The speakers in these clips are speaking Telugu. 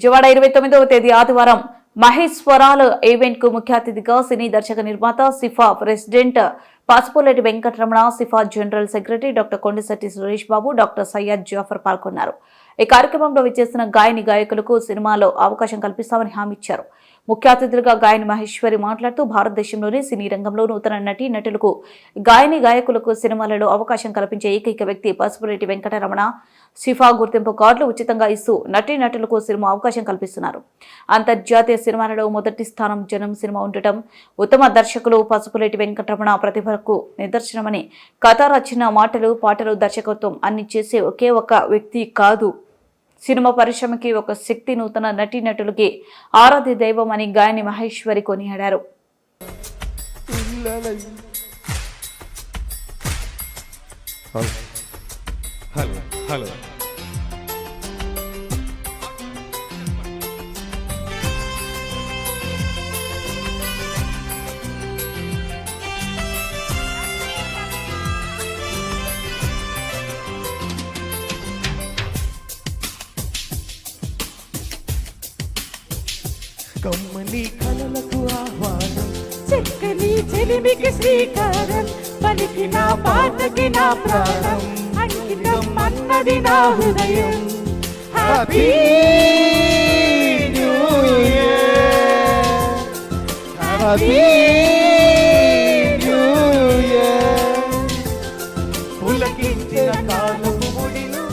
విజయవాడ ఇరవై తొమ్మిదవ తేదీ ఆదివారం మహేశ్వరాల ఈవెంట్కు ముఖ్య అతిథిగా సినీ దర్శక నిర్మాత CIFA president Pasupuleti Venkataramana CIFA general secretary doctor Kondasetti Suresh Babu doctor Syed Jafar పాల్గొన్నారు. ఈ కార్యక్రమంలో విచ్చేసిన గాయని గాయకులకు సినిమాలో అవకాశం కల్పిస్తామని హామీ ఇచ్చారు. ముఖ్య అతిథులుగా గాయని మహేశ్వరి మాట్లాడుతూ భారతదేశంలోని సినీ రంగంలో నూతన నటి నటులకు గాయని గాయకులకు సినిమాలలో అవకాశం కల్పించే ఏకైక వ్యక్తి పసుపురెడ్డి వెంకటరమణ. సిఫా గుర్తింపు కార్డులు ఉచితంగా ఇస్తూ నటి నటులకు సినిమా అవకాశం కల్పిస్తున్నారు. అంతర్జాతీయ సినిమాలలో మొదటి స్థానం జనం సినిమా ఉండటం ఉత్తమ దర్శకులు పసుపులేటి వెంకటరమణ ప్రతిభకు నిదర్శనమని కథ రచన మాటలు పాటలు దర్శకత్వం అన్ని చేసే ఒకే ఒక వ్యక్తి కాదు. సినిమా పరిశ్రమకి ఒక శక్తి నూతన నటీనటులకి ఆరాధ్య దైవం అని గాయని మహేశ్వరి కొనియాడారు. హలో. హలో. కమ్మని కలలకు ఆహ్వానం. చక్కని చెలిమికి శ్రీకారం పలికిన పాటకి నా ప్రాణం. అంకితం అన్నది నా హృదయం. Happy new year happy new year పులకించిన కాలము ముడిలో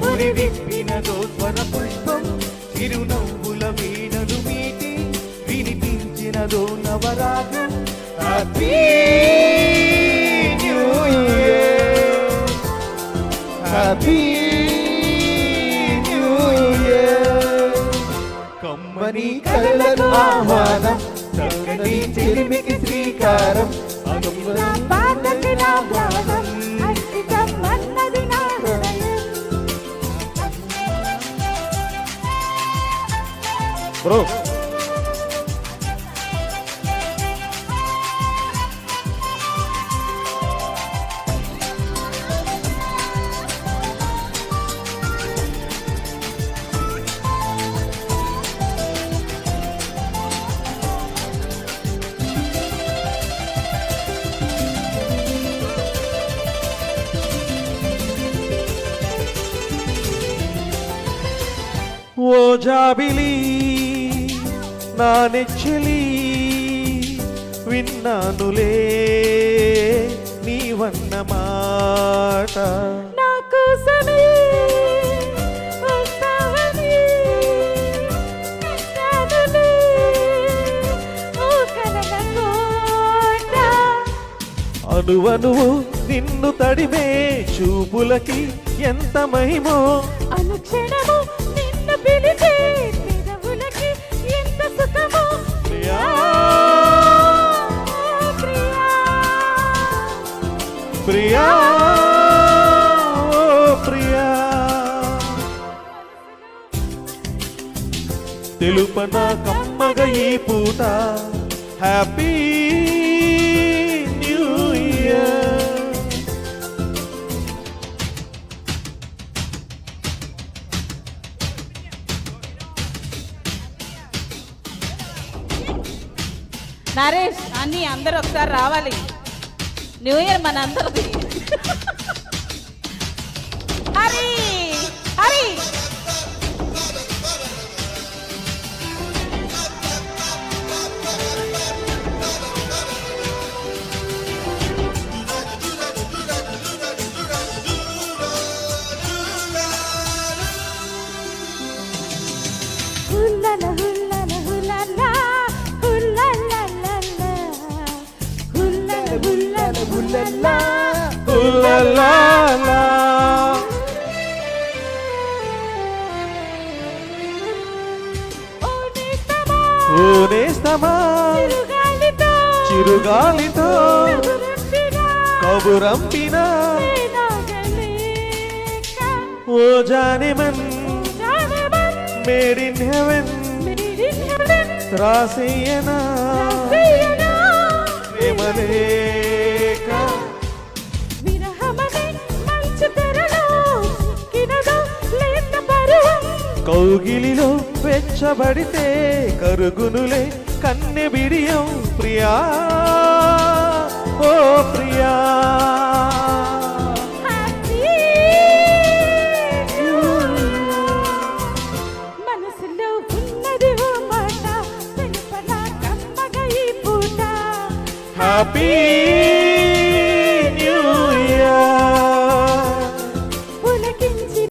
పురి విప్పినదో స్వర పుష్పం. చిరునవ్వుల వీణలు మీటి వినిపించినదో నవరాగం happy new year happy new year కమ్మని కళ్ళకు ఆహ్వానం చక్కని చెలిమికి శ్రీకారం పాటకి నా ప్రాణం bro. Believe. నా నెచ్చలి విన్నానులే నీవన్న మాట. నా కోసమే ఓ కలల కోట అనువనువు నిన్ను తడిమే చూపులకి ఎంత మహిమో. అనుక్షణము ప్రియా ప్రియా. తెలుపన కమ్మగ ఈ పూట హ్యాపీ న్యూ ఇయర్ నరేష్ అన్ని అందరూ ఒకసారి రావాలి. న్యూ ఇయర్ మన అందరిది హరి! హరి! ఉల్లలాలా. ఓ నేస్తమా ఓ నేస్తమా చిరుగాలితో. కబురంపిన. ఓ జానిమన్. Made in heaven. మిరిడిహెవెన్ రాసేయనా. కౌగిలిలో వెచ్చబడితే కరుగునులే కన్నె బిడియం ప్రియా. ఓ ప్రియా. హ్యాపీ